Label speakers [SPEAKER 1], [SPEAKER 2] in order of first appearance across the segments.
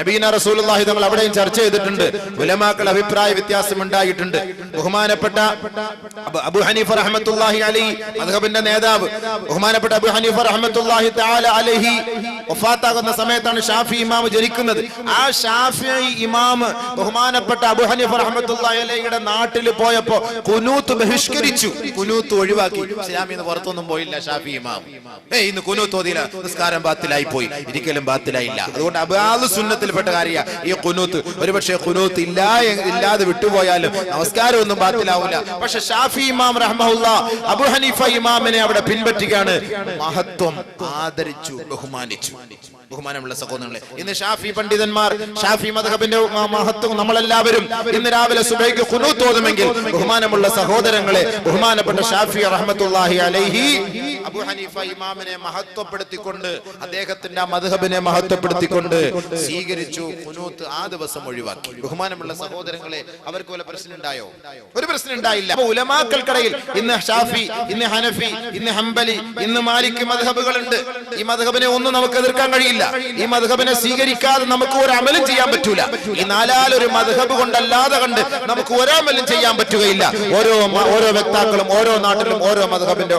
[SPEAKER 1] നബീന റസൂലുള്ളാഹി തങ്ങൾ അവിടെയും ചർച്ച ചെയ്തിട്ടുണ്ട്. ഉലമാക്കൾ അഭിപ്രായ വ്യത്യാസം ഉണ്ടായിട്ടുണ്ട്. ബഹുമാനപ്പെട്ട അബു- ഹനീഫ റഹ്മത്തുള്ളാഹി അലൈഹി മദ്ഹബിന്റെ നേതാവ്. ബഹുമാനപ്പെട്ട അബു ഹനീഫ റഹ്മത്തുള്ളാഹി തആല അലൈഹി വഫാത്താകുന്ന സമയത്താണ് ഷാഫി ഇമാം ജനിക്കുന്നത്. ആ ഷാഫി ഇമാം ബഹുമാനപ്പെട്ട അബു ഹനീഫ റഹ്മത്തുള്ളാഹി അലൈഹിയുടെ നാട്ടിൽ പോയപ്പോ കുനൂത്ത് ബഹിഷ്കരിച്ചു. കുനൂത്ത് ഒഴിവാക്കി. ഇസ്ലാമിൽ നിന്ന് പുറത്തൊന്നും പോയില്ല ഷാഫി ഇമാം ഏയ് ഇന്ന് കുനൂത്ത് ഓതിയില്ല. നിസ്കാരം ബാത്തിലായി പോയി. ഒരിക്കലും ബാത്തിലായില്ല അതുകൊണ്ട് അബാദ് സുന്നത്തിൽപ്പെട്ട കാര്യ ഈ കുനൂത്ത് ഒരുപക്ഷെ കുനൂത്ത് ഇല്ല ഇല്ലാതെ വിട്ടുപോയാലും നമസ്കാരം ഒന്നും ബാത്തിലാവില്ല പക്ഷെ ഷാഫി ഇമാം റഹ്മുല്ല അബു ഹനീഫ ഇമാമിനെ അവിടെ പിൻപറ്റുകയാണ്. മഹത്വം ആദരിച്ചു ബഹുമാനിച്ചു. ബഹുമാനമുള്ള സഹോദരങ്ങളെ ഇന്ന് ഷാഫി പണ്ഡിതന്മാർ ഷാഫി മധബിന്റെ മഹത്വം നമ്മളെല്ലാവരും ഇന്ന് രാവിലെ സുബൈക്ക് കുനു തോന്നുമെങ്കിൽ ബഹുമാനമുള്ള സഹോദരങ്ങളെ ബഹുമാനപ്പെട്ട ഷാഫി റഹ്മത്തുള്ളാഹി അലൈഹി അബു ഹനീഫ ഇമാമിനെ മഹത്വപ്പെടുത്തിക്കൊണ്ട് അദ്ദേഹത്തിന്റെ ആ മധബിനെ മഹത്വപ്പെടുത്തിക്കൊണ്ട് സ്വീകരിച്ചു ഖുനൂത്ത് ആ ദിവസം ഒഴിവാക്കി. ബഹുമാനമുള്ള സഹോദരങ്ങളെ അവർക്ക് വല്ല പ്രശ്നം ഉണ്ടായോ ഒരു പ്രശ്നം ഉണ്ടായില്ല ഉലമാക്കൾക്കിടയിൽ ഇന്ന് ഷാഫി ഇന്ന് ഹനഫി ഇന്ന് ഹംബലി ഇന്ന് മാലിക് മധബുകളുണ്ട് ഈ മധബിനെ ഒന്നും നമുക്ക് എതിർക്കാൻ കഴിയില്ല. ഈ മധുഹബിനെ സ്വീകരിക്കാതെ നമുക്ക് ഒരു അമലും ചെയ്യാൻ പറ്റൂല. ഈ നാലാലൊരു മധുഹബ് കൊണ്ടല്ലാതെ കണ്ട് നമുക്ക് ഒരമലും ചെയ്യാൻ പറ്റുകയില്ല. ഓരോ ഓരോ വ്യക്താക്കളും ഓരോ നാട്ടിലും ഓരോ മധുഹബിന്റെ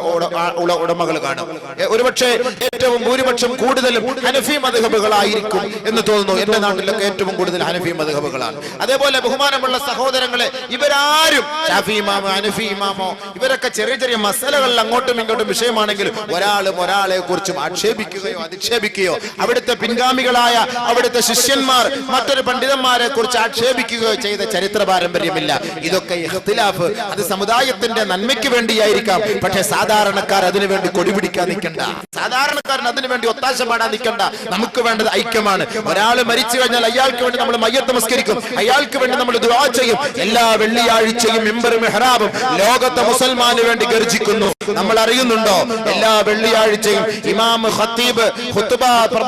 [SPEAKER 1] ഉടമകൾ കാണും. ഒരുപക്ഷെ ഏറ്റവും ഭൂരിപക്ഷം കൂടുതലും ഹനഫി മധുഹബുകളായിരിക്കും എന്ന് തോന്നുന്നു. എന്റെ നാട്ടിലൊക്കെ ഏറ്റവും കൂടുതൽ ഹനഫി മധുഹബുകളാണ്. അതേപോലെ ബഹുമാനമുള്ള സഹോദരങ്ങളെ ഇവരാരും ഷാഫി ഇമാമോ ഹനഫി ഇമാമോ ഇവരൊക്കെ ചെറിയ ചെറിയ മസലകളിൽ അങ്ങോട്ടും ഇങ്ങോട്ടും വിഷയമാണെങ്കിലും ഒരാളും ഒരാളെ കുറിച്ചും ആക്ഷേപിക്കുകയോ അധിക്ഷേപിക്കുകയോ അവിടുത്തെ പിൻഗാമികളായ അവിടുത്തെ ശിഷ്യന്മാർ മറ്റൊരു പണ്ഡിതന്മാരെ കുറിച്ച് ആക്ഷേപിക്കുകയോ ചെയ്ത ചരിത്ര പാരമ്പര്യമില്ല. ഇതൊക്കെ ഇഖ്തിലാഫ് അത് സമുദായത്തിന്റെ നന്മയ്ക്ക് വേണ്ടിയായിരിക്കാം. പക്ഷെ സാധാരണക്കാർ അതിനു വേണ്ടി കൊടിപിടിക്കാൻ നിൽക്കണ്ട. സാധാരണക്കാരൻ അതിനു വേണ്ടി ഒത്താശ പാടാൻ നിൽക്കണ്ട. നമുക്ക് വേണ്ടത് ഐക്യമാണ്. ഒരാൾ മരിച്ചു കഴിഞ്ഞാൽ അയാൾക്ക് വേണ്ടി നമ്മൾ മയ്യത്ത് നമസ്കരിക്കും. അയാൾക്ക് വേണ്ടി നമ്മൾ ദുആ ചെയ്യും. എല്ലാ വെള്ളിയാഴ്ചയും മെമ്പറും മെഹ്റാബും ലോകത്തെ മുസൽമാന് വേണ്ടി ഗർജിക്കുന്നു. നമ്മൾ അറിയുന്നുണ്ടോ? എല്ലാ വെള്ളിയാഴ്ചയും ഇമാം ഖത്തീബ് ഖുത്ബ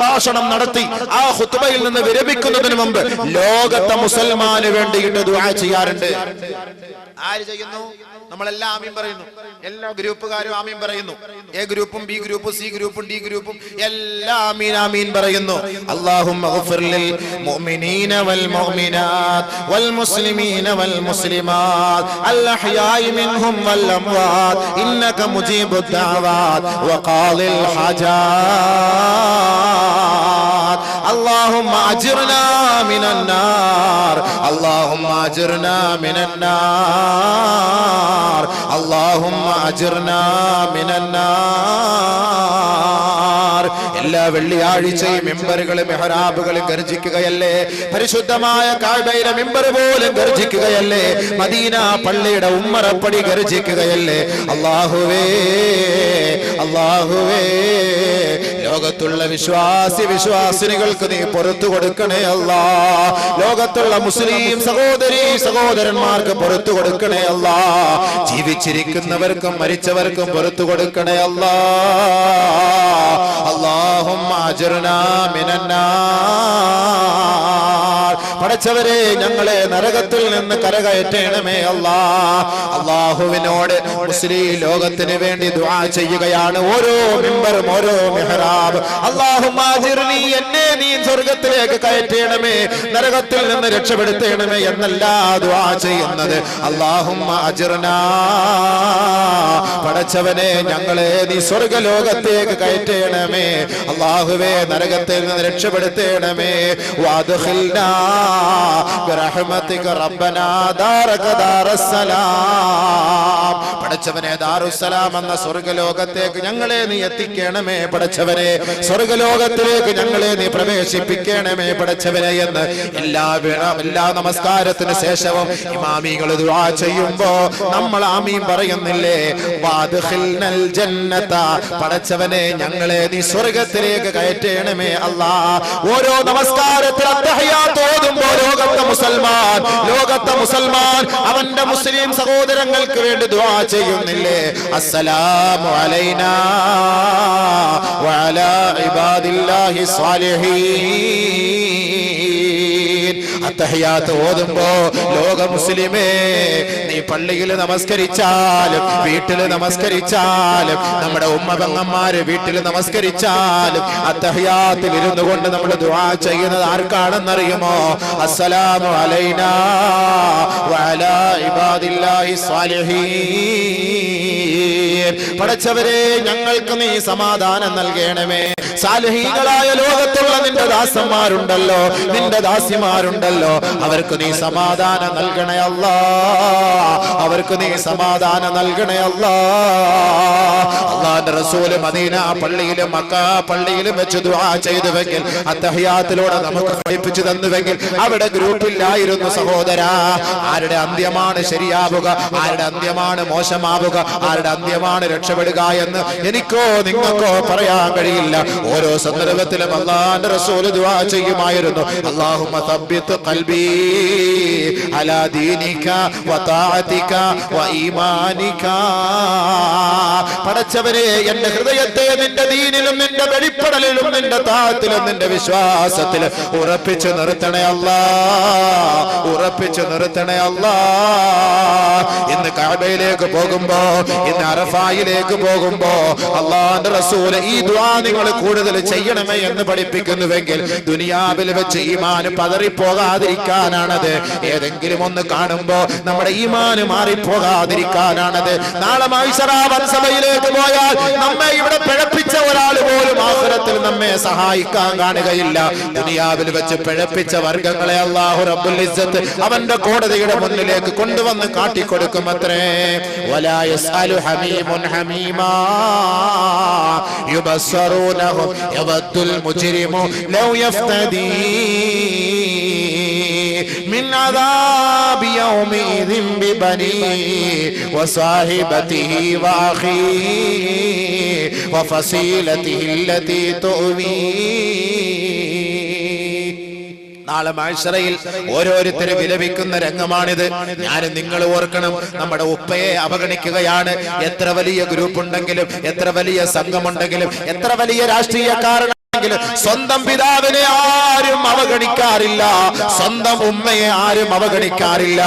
[SPEAKER 1] പ്രഭാഷണം നടത്തി ആ ഹുത്തുബയിൽ നിന്ന് വിരമിക്കുന്നതിന് മുമ്പ് ലോകത്തെ മുസൽമാന് വേണ്ടിയിട്ട് ദുആ ചെയ്യാറുണ്ട്. ആര് ചെയ്യുന്നു? നമ്മളെല്ലാം ആമീൻ പറയുന്നു എല്ലാ ഗ്രൂപ്പുകാരും ആമീൻ പറയുന്നു എ ഗ്രൂപ്പും ബി ഗ്രൂപ്പും സി ഗ്രൂപ്പും ഡി ഗ്രൂപ്പും എല്ലാം ആമീൻ ആമീൻ പറയുന്നു അല്ലാഹുമ്മ اغفر للمؤمنين والمؤمنات والمسلمين والمسلمات الأحياء منهم والأموات إنك مجيب الدعوات وقاضي الحاجات اللهم اجرنا من النار اللهم اجرنا من النار اللهم اجرنا من النار വെള്ളിയാഴ്ചയും മെമ്പറുകളും മെഹറാബുകളും ഗർജിക്കുകയല്ലേ? പരിശുദ്ധമായ കാഴ്ബയിലെ മെമ്പർ പോലും ഗർജിക്കുകയല്ലേ? മദീന പള്ളിയുടെ ഉമ്മറപ്പടി ഗർജിക്കുകയല്ലേ? അള്ളാഹുവേ അള്ളാഹുവേ ലോകത്തുള്ള വിശ്വാസി വിശ്വാസിനികൾക്ക് നീ പുറത്തു കൊടുക്കണേ അല്ല. ലോകത്തുള്ള മുസ്ലിം സഹോദരി സഹോദരന്മാർക്ക് പുറത്തു കൊടുക്കണേ അല്ല. ജീവിച്ചിരിക്കുന്നവർക്കും മരിച്ചവർക്കും പുറത്തു കൊടുക്കണേ അല്ലാ. അല്ലാഹും പടച്ചവരെ ഞങ്ങളെ നരകത്തിൽ നിന്ന് കരകയറ്റണമേ അല്ലാ. അള്ളാഹുവിനോട് മുസ്ലിം ലോകത്തിന് വേണ്ടി ദുആ ചെയ്യുകയാണ് ഓരോ മെമ്പറും ഓരോ മെഹ്റാബ്. അള്ളാഹുമാജിർനി എന്നെ നീ സ്വർഗത്തിലേക്ക് കയറ്റണമേ നരകത്തിൽ നിന്ന് രക്ഷപ്പെടുത്തണമേ എന്നല്ല ദുആ ചെയ്യുന്നത്. അള്ളാഹും പടച്ചവനെ ഞങ്ങളെ നീ സ്വർഗലോകത്തേക്ക് കയറ്റണമേ. അള്ളാഹുവേ നരകത്തിൽ നിന്ന് രക്ഷപ്പെടുത്തേണമേ. പടച്ചവനെ ദാറുസലാം എന്ന സ്വർഗലോകത്തേക്ക് ഞങ്ങളെ നീ എത്തിക്കണമേ പടച്ചവനെ. സ്വർഗലോകത്തിലേക്ക് ഞങ്ങളെ നീ പ്രവേശിപ്പിക്കണമേ പടച്ചവനെ എന്ന് എല്ലാ എല്ലാ നമസ്കാരത്തിന് ശേഷവും ഇമാമികൾ ദുആ ചെയ്യുമ്പോ നമ്മൾ ആമീൻ പറയുന്നില്ലേ? ജന്നത പടച്ചവനെ ഞങ്ങളെ നീ സ്വർഗത്തിലേക്ക് കയറ്റണമേ അല്ലാ. ഓരോ നമസ്കാരത്തിൽ ഓതുമ്പോ ലോകത്തെ മുസൽമാൻ ലോകത്തെ മുസൽമാൻ അവന്റെ മുസ്ലിം സഹോദരങ്ങൾക്ക് വേണ്ടി ദുആ ചെയ്യുന്നില്ലേ? അസ്സലാമു അലൈന വഅലാ ഇബാദില്ലാഹി സ്വാലിഹീൻ. അത്തഹയാത്ത് ഓതുമ്പോ ലോക മുസ്ലിമേ നീ പള്ളിയിൽ നമസ്കരിച്ചാലും വീട്ടിൽ നമസ്കരിച്ചാലും നമ്മുടെ ഉമ്മ പെങ്ങന്മാര് വീട്ടിൽ നമസ്കരിച്ചാലും അത്തഹയാത്തിൽ ഇരുന്നു കൊണ്ട് നമ്മൾ ദുആ ചെയ്യുന്നത് ആർക്കാണെന്നറിയുമോ? അസ്സലാമു അലൈനാ വഅലാ ഇബാദില്ലാഹി സ്വാലിഹീൻ. പടച്ചവരെ ഞങ്ങൾക്ക് നീ സമാധാനം നൽകണമേ. സാലഹീകളായ ലോകത്തുള്ള നിന്റെ ദാസന്മാരുണ്ടല്ലോ നിന്റെ ദാസിമാരുണ്ടല്ലോ. അവർക്ക് നീ സമാധാനം നൽകണേ അല്ലാ. അവർക്ക് നീ സമാധാനം നൽകണേ അല്ലാ. അള്ളാന്റെ റസൂൽ മദീന പള്ളിയിലും മക്ക പള്ളിയിലും വെച്ച് ദുആ ചെയ്തുവെങ്കിൽ അത്തഹിയാത്തിലൂടെ നമുക്ക് പഠിപ്പിച്ചു തന്നുവെങ്കിൽ അവിടെ ഗ്രൂപ്പില്ലായിരുന്നു സഹോദര. ആരുടെ അന്ത്യമാണ് ശരിയാവുക ആരുടെ അന്ത്യമാണ് മോശമാവുക ആരുടെ അന്ത്യമാണ് രക്ഷപ്പെടുക എന്ന് എനിക്കോ നിങ്ങൾക്കോ പറയാൻ കഴിയില്ല. ഓരോ സന്ദർഭത്തിലും അള്ളാന്റെ റസൂൽ ദുആ ചെയ്യുമായിരുന്നു. അല്ലാഹുമ്മ തബ്ബിത്ത് ഖൽബി അലാ ദീനിക വതാഅതിക പടച്ചവരെ എന്റെ ഹൃദയത്തെ നിന്റെ ദീനിലും നിന്റെ വെളിപ്പെടലിലും നിന്റെ താത്തിലും നിന്റെ വിശ്വാസത്തിൽ ഉറപ്പിച്ചു നിർത്തണേ അല്ലാ. ഉറപ്പിച്ചു നിർത്തണേ അല്ലാ. ഇന്ന് കാബയിലേക്ക് പോകുമ്പോ ഇന്ന് അറഫായിലേക്ക് പോകുമ്പോ അള്ളാന്റെ റസൂൽ ഈ ദ്വാ നിങ്ങൾ കൂടുതൽ ചെയ്യണമേ എന്ന് പഠിപ്പിക്കുന്നുവെങ്കിൽ ദുനിയാവിൽ വെച്ച് ഈമാന് പതറിപ്പോകാതിരിക്കാനാണത്. ഏതെങ്കിലും ഒന്ന് കാണുമ്പോ നമ്മുടെ ഈമാന് മാറിപ്പോകാതിരിക്കാനാണത് നാളെ മൈസറാവൻ സഭയിലേക്ക് പോയാൽ നമ്മെ ഇവിടെ പിഴപ്പിച്ച ഒരാൾ പോലും ആഹുരത്തിൽ നമ്മെ സഹായിക്കാൻ കാണുകയില്ല ദുനിയാവിൽ വെച്ച് പിഴപ്പിച്ച വർഗങ്ങളെ അള്ളാഹു റബ്ബുൽ ഇസ്സത്ത് അവന്റെ കോടതിയുടെ മുന്നിലേക്ക് കൊണ്ടുവന്ന് കാട്ടിക്കൊടുക്കും അത്രേ ولا يسأل حميم حميما يبصرونهم يود المجرم لو يفتدي من عذاب يومئذ ببنيه وصاحبته وأخيه وفصيلته التي تؤويه നാളെ മാഴ്സറയിൽ ഓരോരുത്തരും വിലപിക്കുന്ന രംഗമാണിത് ഞാനും നിങ്ങൾ ഓർക്കണം നമ്മുടെ ഉപ്പയെ അവഗണിക്കുകയാണ് എത്ര വലിയ ഗ്രൂപ്പ് ഉണ്ടെങ്കിലും എത്ര വലിയ സംഘമുണ്ടെങ്കിലും എത്ര വലിയ രാഷ്ട്രീയക്കാരൻ സ്വന്തം പിതാവിനെ ആരും അവഗണിക്കാറില്ല. സ്വന്തം ഉമ്മയെ ആരും അവഗണിക്കാറില്ല.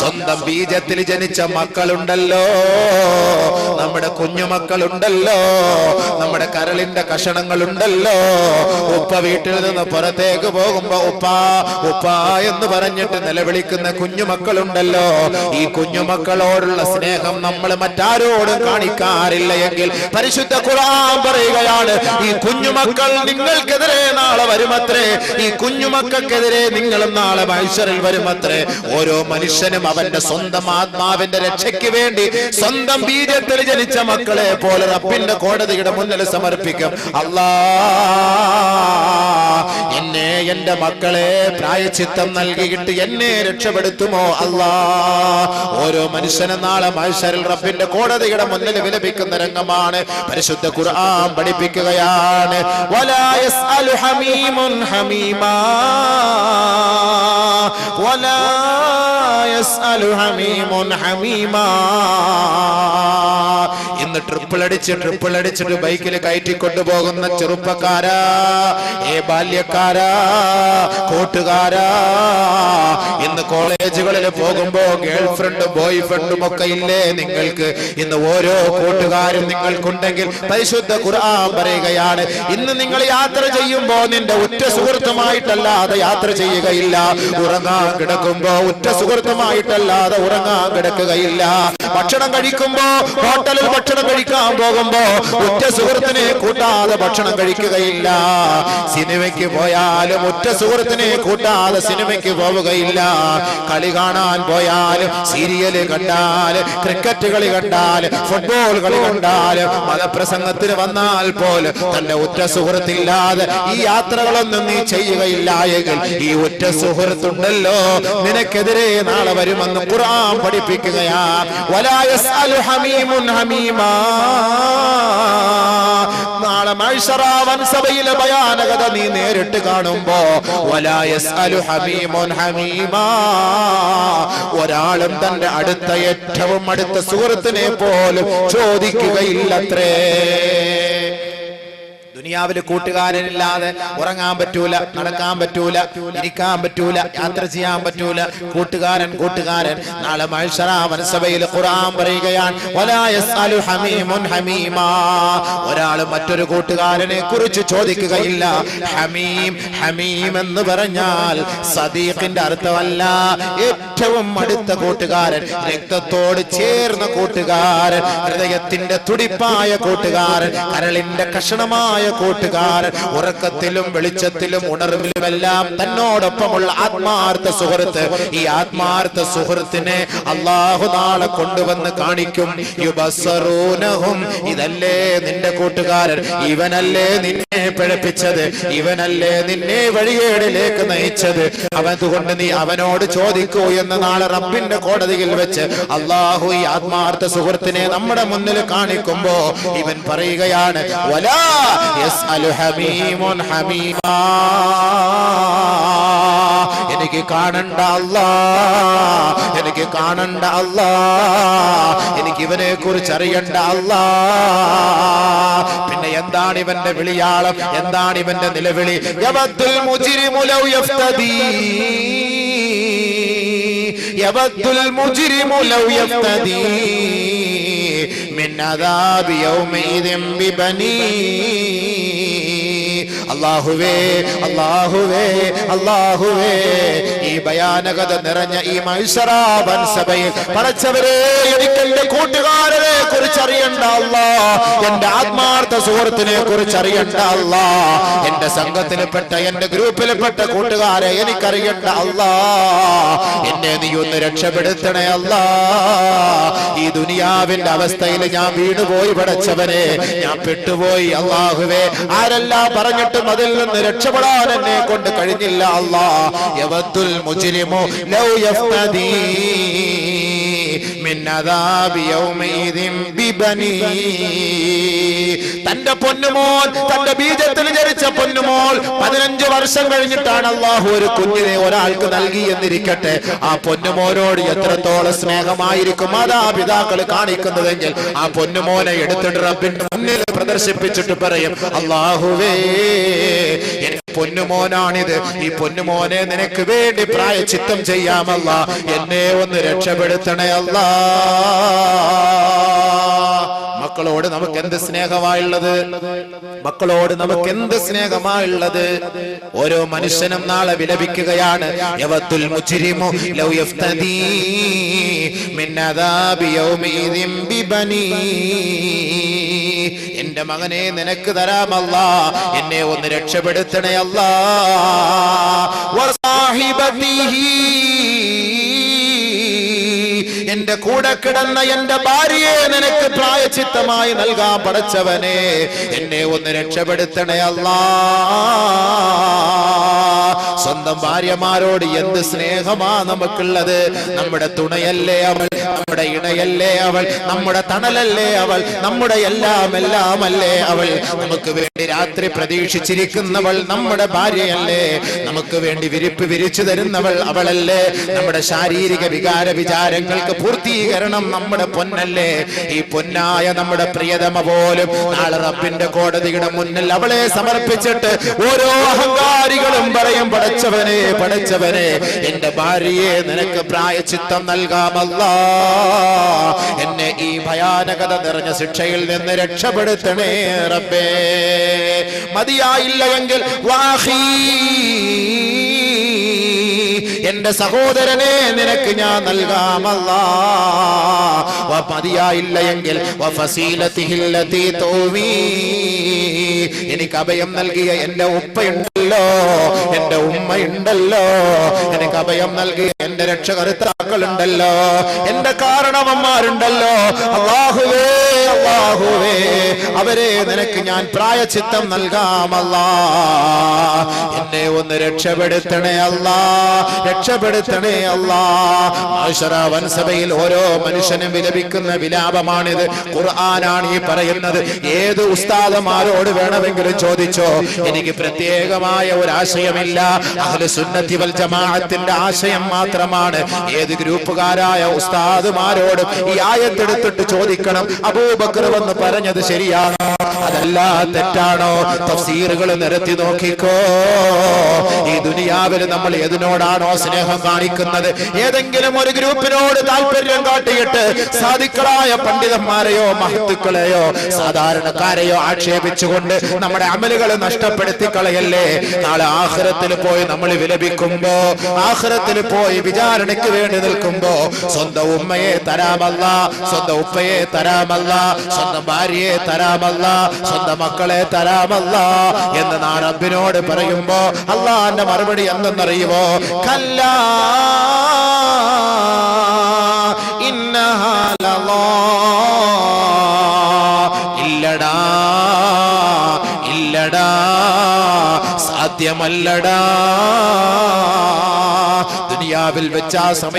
[SPEAKER 1] സ്വന്തം ബീജത്തിൽ ജനിച്ച മക്കളുണ്ടല്ലോ. നമ്മുടെ കുഞ്ഞുമക്കളുണ്ടല്ലോ. നമ്മുടെ കരളിന്റെ കഷണങ്ങൾ ഉണ്ടല്ലോ ഉപ്പ വീട്ടിൽ നിന്ന് പുറത്തേക്ക് പോകുമ്പോ ഉപ്പ ഉപ്പ എന്ന് പറഞ്ഞിട്ട് നിലവിളിക്കുന്ന കുഞ്ഞുമക്കളുണ്ടല്ലോ. ഈ കുഞ്ഞുമക്കളോടുള്ള സ്നേഹം നമ്മൾ മറ്റാരോടും കാണിക്കാറില്ല എങ്കിൽ പരിശുദ്ധ ഖുർആൻ പറയുകയാണ് ഈ കുഞ്ഞുമക്കൾ നിങ്ങൾക്കെതിരെ നാളെ വരുമത്രേ. ഈ കുഞ്ഞുമക്കൾക്കെതിരെ നിങ്ങളും നാളെ മൈസറിൽ വരുമത്രേ. ഓരോ മനുഷ്യനും അവന്റെ സ്വന്തം ആത്മാവിന്റെ രക്ഷയ്ക്ക് വേണ്ടി സ്വന്തം ബീജത്തിൽ ജനിച്ച മക്കളെ പോലെ റബ്ബിന്റെ കോടതിയുടെ മുന്നിൽ സമർപ്പിക്കും. അല്ലാ എന്നെ എന്റെ മക്കളെ പ്രായച്ചിത്തം നൽകിയിട്ട് എന്നെ രക്ഷപ്പെടുത്തുമോ? അല്ലാ ഓരോ മനുഷ്യനും നാളെ മനുഷ്യരിൽ റബ്ബിന്റെ കോടതിയുടെ മുന്നിൽ വിലപിക്കുന്ന രംഗമാണ്. പരിശുദ്ധ ഖുർആൻ പഠിപ്പിക്കുകയാണ്. വലാ യസ്അലു ഹമീമുൻ ഹമീമാ വലാ യസ്അലു ഹമീമുൻ ഹമീമാ ഇന്ന് ട്രിപ്പിൾ അടിച്ച് ട്രിപ്പിൾ അടിച്ചിട്ട് ബൈക്കിൽ കയറ്റി കൊണ്ടുപോകുന്ന ചെറുപ്പക്കാരാ. ഏ ബാല്യക്കാരാ കൂട്ടുകാരാ. ഇന്ന് കോളേജുകളിൽ പോകുമ്പോ ഗേൾ ഫ്രണ്ടും ബോയ് ഫ്രണ്ടും ഒക്കെ ഇല്ലേ നിങ്ങൾക്ക്? ഇന്ന് ഓരോ കൂട്ടുകാരും നിങ്ങൾക്കുണ്ടെങ്കിൽ പരിശുദ്ധ ഖുർആൻ പറയുകയാണ് ഇന്ന് നിങ്ങൾ യാത്ര ചെയ്യുമ്പോ നിന്റെ ഉറ്റ സുഹൃത്തുമായിട്ടല്ലാതെ യാത്ര ചെയ്യുകയില്ല. ഉറങ്ങാൻ കിടക്കുമ്പോ ഉറ്റ സുഹൃത്തുമായിട്ടല്ലാതെ ഉറങ്ങാൻ കിടക്കുകയില്ല. ഭക്ഷണം കഴിക്കുമ്പോ ഹോട്ടലിൽ ഭക്ഷണം കഴിക്കാൻ പോകുമ്പോ ഉറ്റ സുഹൃത്തിനെ കൂട്ടാതെ ഭക്ഷണം കഴിക്കുകയില്ല. സിനിമയ്ക്ക് പോയാലും ഉറ്റ സുഹൃത്തിനെ കൂട്ടാതെ സിനിമയ്ക്ക് പോവുകയില്ല. കളി കാണാൻ പോയാലും സീരിയൽ കണ്ടാൽ ക്രിക്കറ്റ് കളി കണ്ടാൽ ഫുട്ബോൾ കളി കണ്ടാൽ മതപ്രസംഗത്തിന് വന്നാൽ പോലും തന്റെ ഉറ്റ സുഹൃത്തില്ലാതെ ഈ യാത്രകളൊന്നും നീ ചെയ്യുകയില്ല. എങ്കിൽ ഈ ഉറ്റ സുഹൃത്തുണ്ടല്ലോ. നിനക്കെതിരെ നാളെ വരുമെന്ന് ഖുർആൻ പഠിപ്പിക്കുകയാ. വലാ ഹമീമുൻ ഹമീമാ നാളെ മൈഷറാവൻ സഭയിലെ ഭയാനകത നീ നേരിട്ട് കാണുമ്പോ ഒരാളും തന്റെ അടുത്ത ഏറ്റവും അടുത്ത സുഹൃത്തിനെ പോലും ചോദിക്കുകയില്ലത്രേ. ദുനിയാവിൽ കൂട്ടുകാരനില്ലാതെ ഉറങ്ങാൻ പറ്റൂല നടക്കാൻ പറ്റൂല ഇരിക്കാൻ പറ്റൂല യാത്ര ചെയ്യാൻ പറ്റൂല. കൂട്ടുകാരൻ കൂട്ടുകാരൻ നാളെ മത്സരാവനസഭയിൽ ഖുറാൻ പറയുകയാണ് ഒരാൾ മറ്റൊരു കൂട്ടുകാരനെ കുറിച്ച് ചോദിക്കുകയില്ല ഹമീം ഹമീം എന്ന് പറഞ്ഞാൽ സദീഖിന്റെ അർത്ഥമല്ല. ഏറ്റവും അടുത്ത കൂട്ടുകാരൻ രക്തത്തോട് ചേർന്ന കൂട്ടുകാരൻ ഹൃദയത്തിന്റെ തുടിപ്പായ കൂട്ടുകാരൻ കരളിന്റെ കഷണമായ കൂട്ടുകാരൻ ഉറക്കത്തിലും വെളിച്ചത്തിലും ഉണർവിലുമെല്ലാം തന്നോടൊപ്പമുള്ള ആത്മാർത്ഥ സുഹൃത്ത്. ഈ ആത്മാർത്ഥ സുഹൃത്തിനെ അള്ളാഹു നാളെ കൊണ്ടുവന്ന് കാണിക്കും. യുബസറൂനഹും ഇതല്ലേ നിന്റെ കൂട്ടുകാരൻ? ഇവനല്ലേ നിന്നെ പിഴപ്പിച്ചത്? ഇവനല്ലേ നിന്നെ വഴികേടിലേക്ക് നയിച്ചത്? അവതുകൊണ്ട് നീ അവനോട് ചോദിക്കൂ എന്ന് നാളെ റബ്ബിന്റെ കോടതിയിൽ വെച്ച് അള്ളാഹു ഈ ആത്മാർത്ഥ സുഹൃത്തിനെ നമ്മുടെ മുന്നിൽ കാണിക്കുമ്പോ ഇവൻ പറയുകയാണ് വലാ യസ്അലു ഹമീമുൻ ഹമീമാ. എനിക്ക് കാണണ്ട അല്ലാ. എനിക്ക് കാണണ്ട അല്ലാ. എനിക്ക് ഇവനെ കുറിച്ച് അറിയണ്ട അല്ലാ. പിന്നെ എന്താണ് ഇവന്റെ വിളിയാളം? എന്താണ് ഇവന്റെ നിലവിളി? യബത്തുൽ മുജ്രിമു ലൗ യഫ്തദീ. യബത്തുൽ അള്ളാഹുവേ അള്ളാഹുവേ അള്ളാഹുവേ. ഈ ഭയാനകത നിറഞ്ഞ ഈ മൈസറാബൻ സഭയിൽ പറച്ചവരെ എനിക്ക് എന്റെ കൂട്ടുകാരനെ കുറിച്ച് അറിയണ്ട അല്ലാ. എന്റെ ആത്മാർത്ഥ സുഹൃത്തിനെ കുറിച്ച് അറിയണ്ട അല്ലാ. എന്റെ സംഘത്തിൽപ്പെട്ട എന്റെ ഗ്രൂപ്പിൽപ്പെട്ട കൂട്ടുകാരെ എനിക്കറിയണ്ട അല്ലാ. എന്നെ നീ ഒന്ന് രക്ഷപ്പെടുത്തണേ അല്ലാ. ഈ ദുനിയാവിന്റെ അവസ്ഥയിൽ ഞാൻ വീണുപോയി പടച്ചവനെ. ഞാൻ പെട്ടുപോയി അള്ളാഹുവേ ആരെല്ലാം പറഞ്ഞിട്ടും അതിൽ നിന്ന് രക്ഷപ്പെടാൻ എന്നെ കൊണ്ട് കഴിഞ്ഞില്ല അല്ലാ. യവത്തുൽ മുജ്രിമു ലൗ യഫ്തദീ. മിൻ عذاب يومئذ ബിബനീ തന്റെ പൊന്നുമോൻ തന്റെ ബീജത്തിൽ ജനിച്ച പൊന്നുമോൾ പതിനഞ്ച് വർഷം കഴിഞ്ഞിട്ടാണ് അള്ളാഹു ഒരു കുഞ്ഞിനെ ഒരാൾക്ക് നൽകി എന്നിരിക്കട്ടെ. ആ പൊന്നുമോനോട് എത്രത്തോളം സ്നേഹമായിരിക്കും മാതാപിതാക്കൾ കാണിക്കുന്നതെങ്കിൽ ആ പൊന്നുമോനെ എടുത്തിട്ട് റബ്ബിന്റെ മുന്നിൽ പ്രദർശിപ്പിച്ചിട്ട് പറയും അള്ളാഹുവേ പൊന്നുമോനാണിത്. ഈ പൊന്നുമോനെ നിനക്ക് വേണ്ടി പ്രായച്ചിത്തം ചെയ്യാമല്ല. എന്നെ ഒന്ന് രക്ഷപ്പെടുത്തണേ അല്ലാ. മക്കളോട് നമുക്ക് എന്ത് സ്നേഹമായുള്ളത്? മക്കളോട് നമുക്ക് എന്ത് സ്നേഹമായുള്ളത്? ഓരോ മനുഷ്യനും നാളെ വിലപിക്കുകയാണ്. യവത്തുൽ ലൗ മിൻ എന്റെ മകനെ നിനക്ക് തരാമല്ല എന്നെ ഒന്ന് രക്ഷപ്പെടുത്തണേ അല്ല. എന്റെ കൂടെ കിടന്ന എന്റെ ഭാര്യയെ നിനക്ക് പ്രായച്ചിത്തമായി നൽകാൻ പടച്ചവനെ. എന്നെ ഒന്ന് രക്ഷപ്പെടുത്തണേ അല്ലാ. സ്വന്തം ഭാര്യമാരോട് എന്ത് സ്നേഹമാ നമുക്കുള്ളത്? നമ്മുടെ തുണയല്ലേ അവൾ നമ്മുടെ ഇണയല്ലേ അവൾ? നമ്മുടെ തണലല്ലേ അവൾ? നമ്മുടെ എല്ലാം എല്ലാം അല്ലേ അവൾ? നമുക്ക് വേണ്ടി രാത്രി പ്രതീക്ഷിച്ചിരിക്കുന്നവൾ നമ്മുടെ ഭാര്യയല്ലേ? നമുക്ക് വേണ്ടി വിരിപ്പ് വിരിച്ചു തരുന്നവൾ അവളല്ലേ? നമ്മുടെ ശാരീരിക വികാര വിചാരങ്ങൾക്ക് പൂർത്തീകരണം നമ്മുടെ പൊന്നല്ലേ? ഈ പൊന്നായ നമ്മുടെ പ്രിയതമ പോലും നാളെ റബ്ബിന്റെ കോടതിയുടെ മുന്നിൽ അവളെ സമർപ്പിച്ചിട്ട് ഓരോ അഹങ്കാരികളും പറയും പടച്ചവനെ പടച്ചവനെ എന്റെ ഭാര്യയെ നിനക്ക് പ്രായച്ചിത്തം നൽകാമല്ല. എന്നെ ഈ ഭയാനകത നിറഞ്ഞ ശിക്ഷയിൽ നിന്ന് രക്ഷപ്പെടുത്തണേ റബ്ബേ. മതിയായില്ല എങ്കിൽ വാഹീ. എന്റെ സഹോദരനെ നിനക്ക് ഞാൻ നൽകാമല്ല മതിയായില്ല എങ്കിൽ എനിക്ക് അഭയം നൽകിയ എന്റെ ഉപ്പയുണ്ടല്ലോ എന്റെ ഉമ്മയുണ്ടല്ലോ എനിക്ക് അഭയം നൽകി എന്റെ രക്ഷകർത്താക്കളുണ്ടല്ലോ. എന്റെ കാരണവന്മാരുണ്ടല്ലോ. അള്ളാഹുവേ. അള്ളാഹുവേ അവരെ നിനക്ക് ഞാൻ പ്രായചിത്തം നൽകാമല്ല എന്നെ ഒന്ന് രക്ഷപ്പെടുത്തണേ അല്ല. രക്ഷപ്പെടുത്തണേ അല്ലാ. വൻസഭയിൽ ഓരോ മനുഷ്യനും വിലപിക്കുന്ന വിലാപമാണിത്. ഖുർആനാണ് ഈ പറയുന്നത്. ഏത് ഉസ്താദമാരോട് വേണമെങ്കിലും ചോദിച്ചോ? എനിക്ക് പ്രത്യേകമായ ഒരു ആശയമില്ല അഹ്ലു സുന്നത്തി വൽ ജമാഅത്തിന്റെ ആശയം മാത്രമാണ്. ഏത് ഗ്രൂപ്പുകാരായ ഉസ്താദുമാരോടും ഈ ആയത്തെടുത്തിട്ട് ചോദിക്കണം. അബൂബക്കർ വന്ന് പറഞ്ഞത് ശരിയാണോ? അതല്ല തെറ്റാണോ? തഫ്സീറുകൾ നിരത്തി നോക്കിക്കോ. ഈ ദുനിയാവിൽ നമ്മൾ ഏതിനോടാണോ സ്നേഹം കാണിക്കുന്നത്? ഏതെങ്കിലും ഒരു ഗ്രൂപ്പിനോട് താല്പര്യം കാട്ടിയിട്ട് സാധിക്കളായ പണ്ഡിതന്മാരെയോ മഹത്തുക്കളെയോ സാധാരണക്കാരെയോ ആക്ഷേപിച്ചുകൊണ്ട് നമ്മുടെ അമലുകൾ നഷ്ടപ്പെടുത്തി കളയല്ലേ നാളെ ആഹ്റത്തിൽ പോയി നമ്മൾ വിലപിക്കുമ്പോ ആഹ്റത്തിൽ പോയി വിചാരണയ്ക്ക് വേണ്ടി നിൽക്കുമ്പോ സ്വന്തം ഉമ്മയെ തരാമല്ല സ്വന്തം ഉപ്പയെ തരാമല്ല സ്വന്തം ഭാര്യയെ തരാമല്ല സ്വന്തം മക്കളെ തരാമല്ല എന്ന് നാ റബ്ബിനോട് പറയുമ്പോ അള്ളാന്റെ മറുപടി എന്തെന്നറിയുമോ കല്ലാ ഇന്നഹാലല്ലാ ഇല്ലടാ ഇല്ലടാ സാധ്യമല്ലടാ. ദുനിയാവിൽ വെച്ച ആ